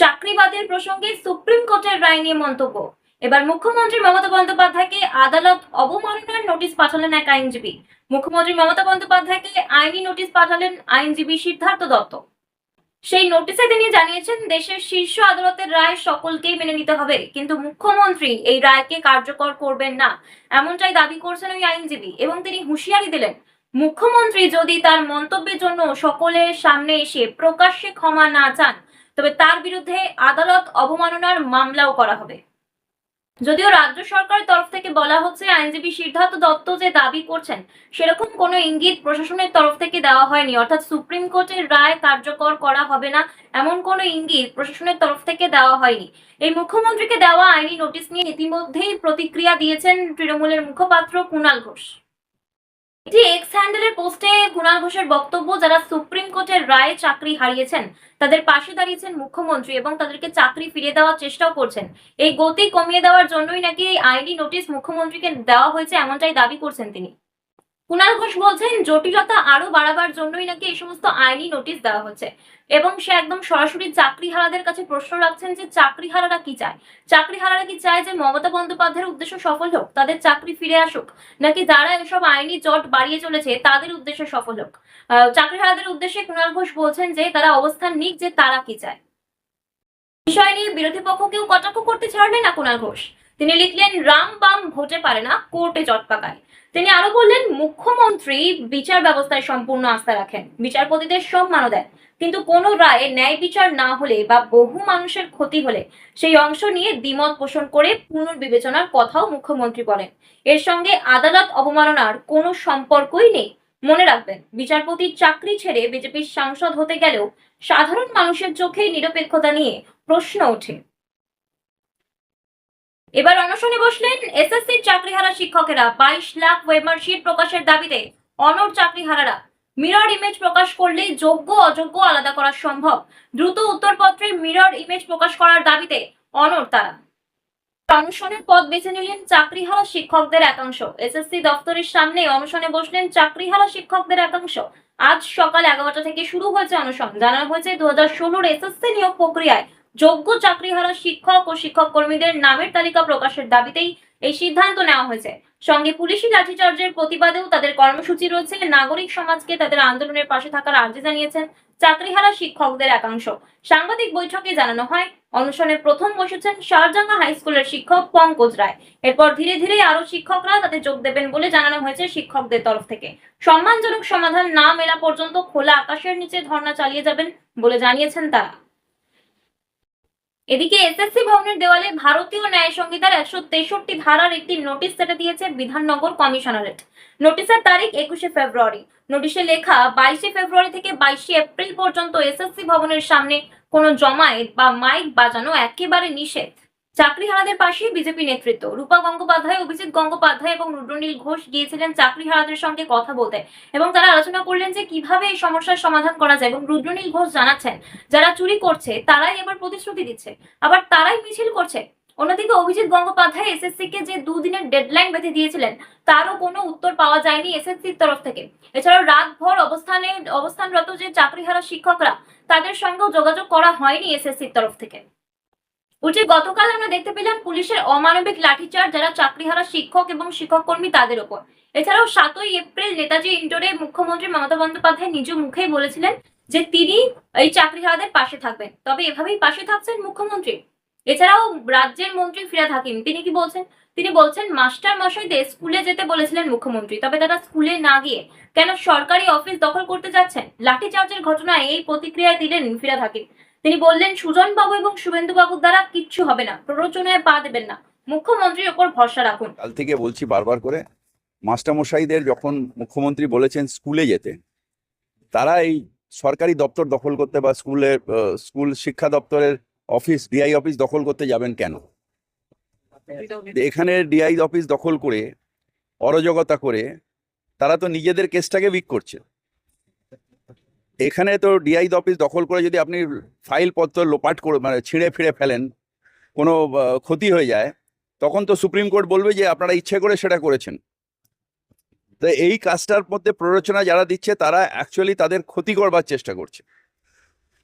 চাকরিবাদের প্রসঙ্গে সুপ্রিম কোর্টের রায় নিয়ে মন্তব্য। এবার মুখ্যমন্ত্রী মমতা বন্দ্যোপাধ্যায়কে আদালত অবমাননার নোটিশ পাঠালেন এক আইনজীবী। মুখ্যমন্ত্রী মমতা বন্দ্যোপাধ্যায়কে আইনি নোটিশ পাঠালেন আইনজীবী সিদ্ধার্থ দত্ত। সেই নোটিশে তিনি জানিয়েছেন, দেশের শীর্ষ আদালতের রায় সকলকেই মেনে নিতে হবে, কিন্তু মুখ্যমন্ত্রী এই রায়কে কার্যকর করবেন না। এমনটাই দাবি করছেন ওই আইনজীবী এবং তিনি হুঁশিয়ারি দিলেন, মুখ্যমন্ত্রী যদি তার মন্তব্যের জন্য সকলের সামনে এসে প্রকাশ্যে ক্ষমা না চান তবে তার বিরুদ্ধে আদালত অবমাননার মামলাও করা হবে। যদিও রাজ্য সরকারের তরফ থেকে বলা হচ্ছে আইনজীবী সিদ্ধার্থ দত্ত যে দাবি করছেন, সেরকম কোনো ইঙ্গিত প্রশাসনের তরফ থেকে দেওয়া হয়নি। অর্থাৎ সুপ্রিম কোর্টের রায় কার্যকর করা হবে না, এমন কোনো ইঙ্গিত প্রশাসনের তরফ থেকে দেওয়া হয়নি। এই মুখ্যমন্ত্রীকে দেওয়া আইনি নোটিশ নিয়ে ইতিমধ্যেই প্রতিক্রিয়া দিয়েছেন তৃণমূলের মুখপাত্র কুণাল ঘোষ। এক্স হ্যান্ডেলের পোস্টে কুণাল ঘোষের বক্তব্য, যারা সুপ্রিম কোর্টের রায়ে চাকরি হারিয়েছেন, তাদের পাশে দাঁড়িয়েছেন মুখ্যমন্ত্রী এবং তাদেরকে চাকরি ফিরিয়ে দেওয়ার চেষ্টাও করছেন। এই গতি কমিয়ে দেওয়ার জন্যই নাকি আইনি নোটিশ মুখ্যমন্ত্রীকে দেওয়া হয়েছে, এমনটাই দাবি করছেন তিনি। কুণাল ঘোষ বলছেন জটিলতা আরও বাড়াবার জন্যই নাকি এই সমস্ত আইনি নোটিশ দেওয়া হচ্ছে। এবং সে একদম সরাসরি চাকরি হারাদের কাছে প্রশ্ন রাখছেন যে চাকরি হারারা কি চায়? চাকরি হারারা কি চায় যে মমতা বন্দ্যোপাধ্যায়ের উদ্দেশ্য সফল হোক তাদের চাকরি ফিরে আসুক নাকি যারা এসব আইনি জট বাড়িয়ে চলেছে তাদের উদ্দেশ্য সফল হোক? আহ, চাকরি হারাদের উদ্দেশ্যে কুণাল ঘোষ বলছেন যে তারা অবস্থান নিক যে তারা কি চায়। বিষয় নিয়ে বিরোধী পক্ষকেও কটাক্ষ করতে ছাড়লেন না কুণাল ঘোষ? তিনি লিখলেন, রাম বাম ভোটে পারে না, কোর্টে জট পাকায় তিনি আরও বললেন, মুখ্যমন্ত্রী বিচার ব্যবস্থায় সম্পূর্ণ আস্থা রাখেন, বিচারপতিদের সম্মানও দেন। কিন্তু কোনো রায়ে ন্যায় বিচার না হলে বা বহু মানুষের ক্ষতি হলে সেই অংশ নিয়ে দ্বিমত পোষণ করে পুনর্বিবেচনার কথাও মুখ্যমন্ত্রী বলেন। এর সঙ্গে আদালত অবমাননার কোনো সম্পর্কই নেই। মনে রাখবেন বিচারপতির চাকরি ছেড়ে বিজেপির সাংসদ হতে গেলেও সাধারণ মানুষের চোখে নিরপেক্ষতা নিয়ে প্রশ্ন ওঠে। এবার অনশনে বসলেন এসএসসি চাকরিহারা শিক্ষকেরা। বাইশ লাখ ওয়েবমার্কশিট প্রকাশের দাবিতে অনর চাকরিহারারা। মিরর ইমেজ প্রকাশ করলেই যোগ্য, অযোগ্য আলাদা করা সম্ভব। দ্রুত উত্তরপত্রে মিরর ইমেজ প্রকাশ করার দাবিতে অনর তারা। অনশনের পদ বেছে নিলেন চাকরিহারা শিক্ষকদের একাংশ। এসএসসি দপ্তরের সামনে অনশনে বসলেন চাকরিহারা শিক্ষকদের একাংশ। আজ সকাল এগারোটা থেকে শুরু হয়েছে অনশন। জানানো হয়েছে দু হাজার ষোলোর এসএসসি নিয়োগ প্রক্রিয়ায়। যোগ্য চাকরিহারা শিক্ষক ও শিক্ষক কর্মীদের নামের তালিকা প্রকাশের দাবিতেই এই সিদ্ধান্ত নেওয়া হয়েছে। সঙ্গে পুলিশি লাঠিচার্জের প্রতিবাদেও তাদের কর্মসূচি রয়েছে। নাগরিক সমাজকে তাদের আন্দোলনের পাশে থাকার আর্জি জানিয়েছেন চাকরিহারা শিক্ষকদের একাংশ। সাংবাদিক বৈঠকে জানানো হয় অনশনে প্রথম বসেছেন শারজাঙ্গা হাই স্কুলের শিক্ষক পঙ্কজ রায়। এরপর ধীরে ধীরে আরও শিক্ষকরা তাতে যোগ দেবেন বলে জানানো হয়েছে শিক্ষকদের তরফ থেকে। সম্মানজনক সমাধান না মেলা পর্যন্ত খোলা আকাশের নিচে ধর্ণা চালিয়ে যাবেন বলে জানিয়েছেন তারা। এদিকে এসএসসি ভবনের দেওয়ালে ভারতীয় ন্যায় সংহিতার একশো তেষট্টি ধারার একটি নোটিশ সেটা দিয়েছে বিধাননগর কমিশনারেট। নোটিশের তারিখ একুশে ফেব্রুয়ারি। নোটিশে লেখা বাইশে ফেব্রুয়ারি থেকে বাইশে এপ্রিল পর্যন্ত এসএসসি ভবনের সামনে কোনো জমায়েত বা মাইক বাজানো একেবারে নিষেধ। চাকরিহারাদের পাশে বিজেপি নেতৃত্ব। রূপা গঙ্গোপাধ্যায়, অভিজিৎ গঙ্গোপাধ্যায় এবং রুদ্রনীল ঘোষ গিয়েছিলেন চাকরিহারাদের সঙ্গে কথা বলতে এবং তারা আলোচনা করলেন যে কীভাবে এই সমস্যার সমাধান করা যায় এবং রুদ্রনীল ঘোষ জানাচ্ছেন, যারা চুরি করছে তারাই এবার প্রতিশ্রুতি দিচ্ছে, আবার তারাই মিছিল করছে। অন্যদিকে অভিজিৎ গঙ্গোপাধ্যায় এসএসসি কে যে দুদিনের ডেডলাইন বেঁধে দিয়েছিলেন, তারও কোনো উত্তর পাওয়া যায়নি এসএসসির তরফ থেকে। এছাড়াও রাতভর অবস্থানে, অবস্থানরত যে চাকরিহারা শিক্ষকরা, তাদের সঙ্গেও যোগাযোগ করা হয়নি এসএসসির তরফ থেকে। উল্টে গতকাল আমরা দেখতে পেলাম পুলিশের অমানবিক লাঠিচার্জ যারা চাকরিহারা শিক্ষক এবং শিক্ষক কর্মী তাদের ওপর। এছাড়াও সাতই এপ্রিল নেতাজি ইন্ডোরে মুখ্যমন্ত্রী মমতা বন্দ্যোপাধ্যায় নিজ মুখেই বলেছিলেন যে তিনি এই চাকরিহারাদের পাশে থাকবেন। তবে এভাবেই পাশে থাকছেন মুখ্যমন্ত্রী। এছাড়াও রাজ্যের মন্ত্রী ফিরাদ হাকিম, তিনি কি বলছেন? তিনি বলছেন, মাস্টার মশাইদের স্কুলে যেতে বলেছিলেন মুখ্যমন্ত্রী, তবে তারা স্কুলে না গিয়ে কেন সরকারি অফিস দখল করতে যাচ্ছেন? লাঠিচার্জের ঘটনায় এই প্রতিক্রিয়া দিলেন ফিরাদ হাকিম। তিনি বললেন সুজন বাবু এবং শুভেন্দু বাবুর দ্বারা কিচ্ছু হবে না, প্ররোচনায় পা দেবেন না। মুখ্যমন্ত্রীর ওপর ভরসা রাখুন। কাল থেকে বলছি বারবার করে, মাস্টারমশাইদের যখন মুখ্যমন্ত্রী বলেছেন স্কুলে যেতে, তারা এই সরকারি দপ্তর দখল করতে বা স্কুলের স্কুল শিক্ষা দপ্তরের অফিস, ডিআই অফিস দখল করতে যাবেন কেন? এখানে ডিআই অফিস দখল করে, অরাজকতা করে, তারা তো নিজেদের কেসটাকে উইক করছে। এখানে তো ডিআই অফিস দখল করে যদি আপনি ফাইল পত্র লোপাট করে মানে ছিঁড়ে ফিরে ফেলেন, কোনো ক্ষতি হয়ে যায়, তখন তো সুপ্রিম কোর্ট বলবে যে আপনারা ইচ্ছে করে সেটা করেছেন। তো এই কাজটার মধ্যে প্ররোচনা যারা দিচ্ছে, তারা অ্যাকচুয়ালি তাদের ক্ষতি করবার চেষ্টা করছে।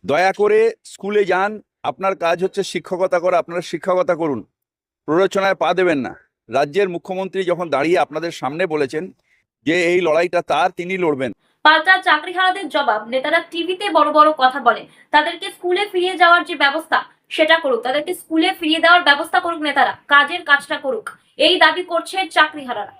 দয়া করে স্কুলে যান, আপনার কাজ হচ্ছে শিক্ষকতা করা, আপনারা শিক্ষকতা করুন। প্ররোচনায় পা দেবেন না। রাজ্যের মুখ্যমন্ত্রী যখন দাঁড়িয়ে আপনাদের সামনে বলেছেন যে এই লড়াইটা তার, তিনি লড়বেন। পাল্টা চাকরি হারাদের জবাব নেতারা টিভিতে বড় বড় কথা বলে তাদেরকে স্কুলে ফিরিয়ে যাওয়ার যে ব্যবস্থা, সেটা করুক। তাদেরকে স্কুলে ফিরিয়ে দেওয়ার ব্যবস্থা করুক নেতারা, কাজের কাজটা করুক। এই দাবি করছে চাকরিহারারা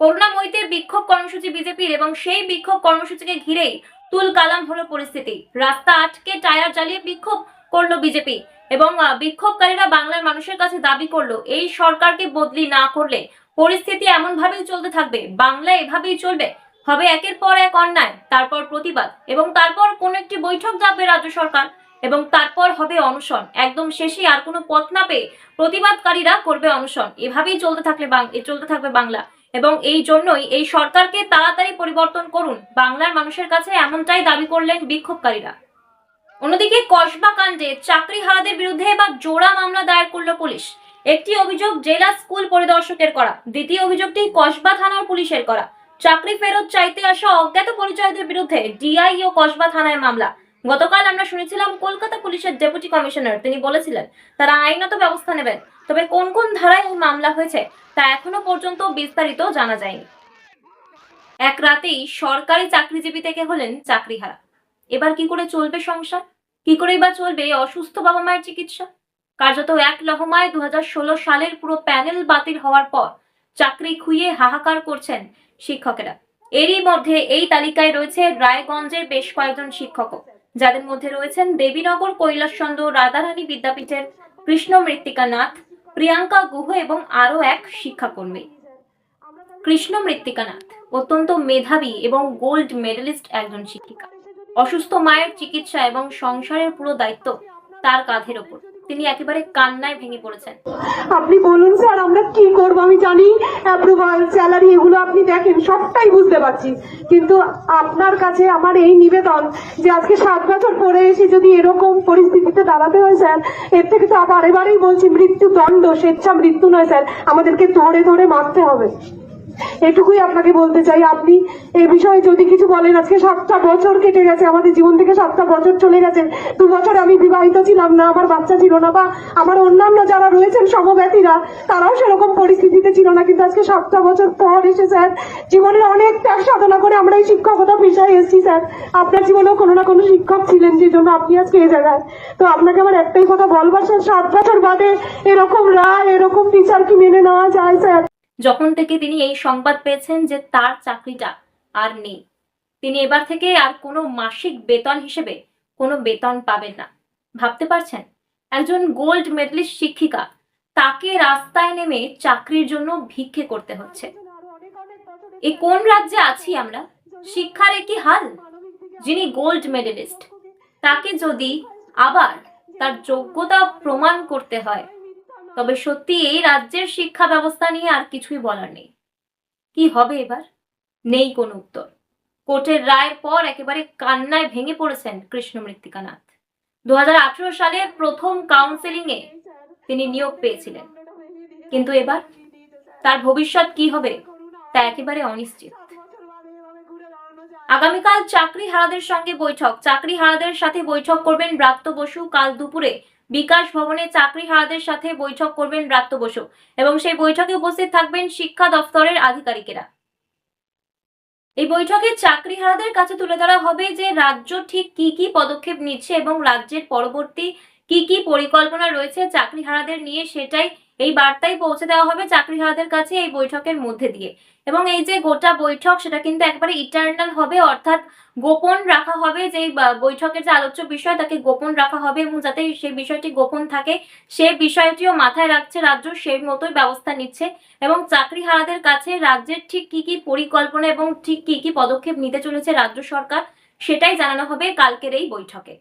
করুণাময়ীতে বিক্ষোভ কর্মসূচি বিজেপির এবং সেই বিক্ষোভ কর্মসূচিকে ঘিরেই তুল কালাম হলো পরিস্থিতি। রাস্তা আটকে টায়ার জ্বালিয়ে বিক্ষোভ করল বিজেপি এবং বিক্ষোভকারীরা বাংলার মানুষের কাছে দাবি করল, এই সরকারকে বদলি না করলে পরিস্থিতি এমন ভাবেই চলতে থাকবে। বাংলা এভাবেই চলবে। হবে একের পর এক অন্যায়, তারপর প্রতিবাদ, এবং তারপর কোন একটি বৈঠক যাবে রাজ্য সরকার, এবং তারপর হবে অনশন। একদম শেষে আর কোনো পথ না পেয়ে প্রতিবাদকারীরা করবে অনশন। এভাবেই চলতে থাকলে বাং- চলতে থাকবে বাংলা। এবং এই জন্যই এই সরকারকে তাড়াতাড়ি পরিবর্তন করুন। বাংলার মানুষের কাছে এমনটাই দাবি করলেন বিক্ষোভকারীরা। অন্যদিকে কসবা কাণ্ডে চাকরি হারাদের বিরুদ্ধে এবার জোড়া মামলা দায়ের করল পুলিশ। একটি অভিযোগ জেলা স্কুল পরিদর্শকের করা, দ্বিতীয় অভিযোগটি কসবা থানার পুলিশের করা। চাকরি ফেরত চাইতে আসা অজ্ঞাত পরিচয়দের বিরুদ্ধে ডিআই ও কসবা থানায় মামলা। গতকাল আমরা শুনেছিলাম কলকাতা পুলিশের ডেপুটি কমিশনার, তিনি বলেছিলেন, তারা আইনত ব্যবস্থা নেবেন, তবে কোন কোন ধারায় এই মামলা হয়েছে তা এখনও পর্যন্ত বিস্তারিত জানা যায়নি। এক রাতেই সরকারি চাকরিজীবী থেকে হলেন চাকরিহারা। এবার কি করে চলবে সংসার? কি করেই বা চলবে অসুস্থ বাবা মায়ের চিকিৎসা? কার্যত এক লহমায় দু হাজার ষোলো সালের পুরো প্যানেল বাতিল হওয়ার পর চাকরি খুইয়ে হাহাকার করছেন শিক্ষকেরা। এরই মধ্যে এই তালিকায় রয়েছে রায়গঞ্জের বেশ কয়েকজন শিক্ষকও। যাদের মধ্যে রয়েছেন দেবীনগর, কৈলাসচন্দ্র, রাধারানী বিদ্যাপীঠের কৃষ্ণ মৃত্তিকা নাথ, প্রিয়াঙ্কা গুহ এবং আরও এক শিক্ষাকর্মী। কৃষ্ণ মৃত্তিকা নাথ অত্যন্ত মেধাবী এবং গোল্ড মেডেলিস্ট একজন শিক্ষিকা। অসুস্থ মায়ের চিকিৎসা এবং সংসারের পুরো দায়িত্ব তার কাঁধের ওপর। তিনি একেবারে কান্নায় ভেঙে পড়েছেন। আপনি বলুন স্যার, আমরা কি করব? আমি জানি অ্যাপ্রুভাল স্যালারি এগুলো আপনি দেখেন, সবটাই বুঝতে পারছি। কিন্তু আপনার কাছে আমার এই নিবেদন যে আজকে সাত বছর পরে এসে যদি এরকম পরিস্থিতিতে দাঁড়াতে হয় স্যার, এর থেকে তো আবার এবারেই বলছি মৃত্যু দণ্ড স্বেচ্ছা মৃত্যু নয় স্যার, আমাদেরকে ধরে ধরে মারতে হবে। এটুকুই আপনাকে বলতে চাই, আপনি এই বিষয়ে যদি কিছু বলেন, আজকে সাতটা বছর কেটে গেছে, আমাদের জীবন থেকে সাতটা বছর চলে গেছে। দু বছর আমি বিবাহিত ছিলাম না, আমার বাচ্চা ছিল না, বা আমার অন্যান্য যারা রয়েছেন সমব্যথীরা তারাও সেরকম পরিস্থিতিতে ছিল না, কিন্তু আজকে সাতটা বছর পর এসে স্যার, জীবনের অনেক ত্যাগ সাধনা করে আমরা এই শিক্ষকতা পেশায় এসেছি, স্যার। আপনার জীবনেও কোনো না কোনো শিক্ষক ছিলেন যে জন্য আপনি আজকে এই জায়গায়। তো আপনাকে আমার একটাই কথা বলবার স্যার, সাত বছর বাদে এরকম রায়, এরকম বিচার কি মেনে নেওয়া যায়, স্যার? যখন থেকে তিনি এই সংবাদ পেয়েছেন যে তার চাকরিটা আর নেই, তিনি এবার থেকে আর কোনো মাসিক বেতন হিসেবে কোনো বেতন পাবেন না। ভাবতে পারছেন? একজন গোল্ড মেডেলিস্ট শিক্ষিকা, তাকে রাস্তায় নেমে চাকরির জন্য ভিক্ষে করতে হচ্ছে। এ কোন রাজ্যে আছি আমরা? শিক্ষার একই হাল? যিনি গোল্ড মেডেলিস্ট, তাকে যদি আবার তার যোগ্যতা প্রমাণ করতে হয় তবে সত্যি এই রাজ্যের শিক্ষা ব্যবস্থা নিয়ে আর কিছুই বলার নেই। কি হবে এবার? নেই কোনো উত্তর। কোর্টের রায়ের পর একেবারে কান্নায় ভেঙে পড়েছেন কৃষ্ণ মৃত্তিকানাথ দু সালের প্রথম কাউন্সেলিং এ তিনি নিয়োগ পেয়েছিলেন। কিন্তু এবার তার ভবিষ্যৎ কি হবে তা একেবারে অনিশ্চিত। আগামীকাল চাকরি হারাদের সঙ্গে বৈঠক। চাকরি হারাদের সাথে বৈঠক করবেন ব্রাত্য বসু। কাল দুপুরে বিকাশ ভবনে চাকরি হারাদের সাথে বৈঠক করবেন ব্রাত্য বসু এবং সেই বৈঠকে উপস্থিত থাকবেন শিক্ষা দফতরের আধিকারিকেরা। এই বৈঠকে চাকরি হারাদের কাছে তুলে ধরা হবে যে রাজ্য ঠিক কি কি পদক্ষেপ নিচ্ছে এবং রাজ্যের পরবর্তী কি কি পরিকল্পনা রয়েছে চাকরি হারাদের নিয়ে সেটাই এই বার্তাই পৌঁছে দেওয়া হবে চাকরি হারাদের কাছে এই বৈঠকের মধ্যে দিয়ে। এবং এই যে গোটা বৈঠক, সেটা কিন্তু একবারে ইটার্নাল হবে, অর্থাৎ গোপন রাখা হবে যে বৈঠকের যে আলোচ্য বিষয়, তাকে গোপন রাখা হবে এবং যাতে সেই বিষয়টি গোপন থাকে, সে বিষয়টিও মাথায় রাখছে রাজ্য সেই মতোই ব্যবস্থা নিচ্ছে। এবং চাকরি হারাদের কাছে রাজ্যের ঠিক কি কি পরিকল্পনা এবং ঠিক কি কি পদক্ষেপ নিতে চলেছে রাজ্য সরকার, সেটাই জানানো হবে কালকের এই বৈঠকে।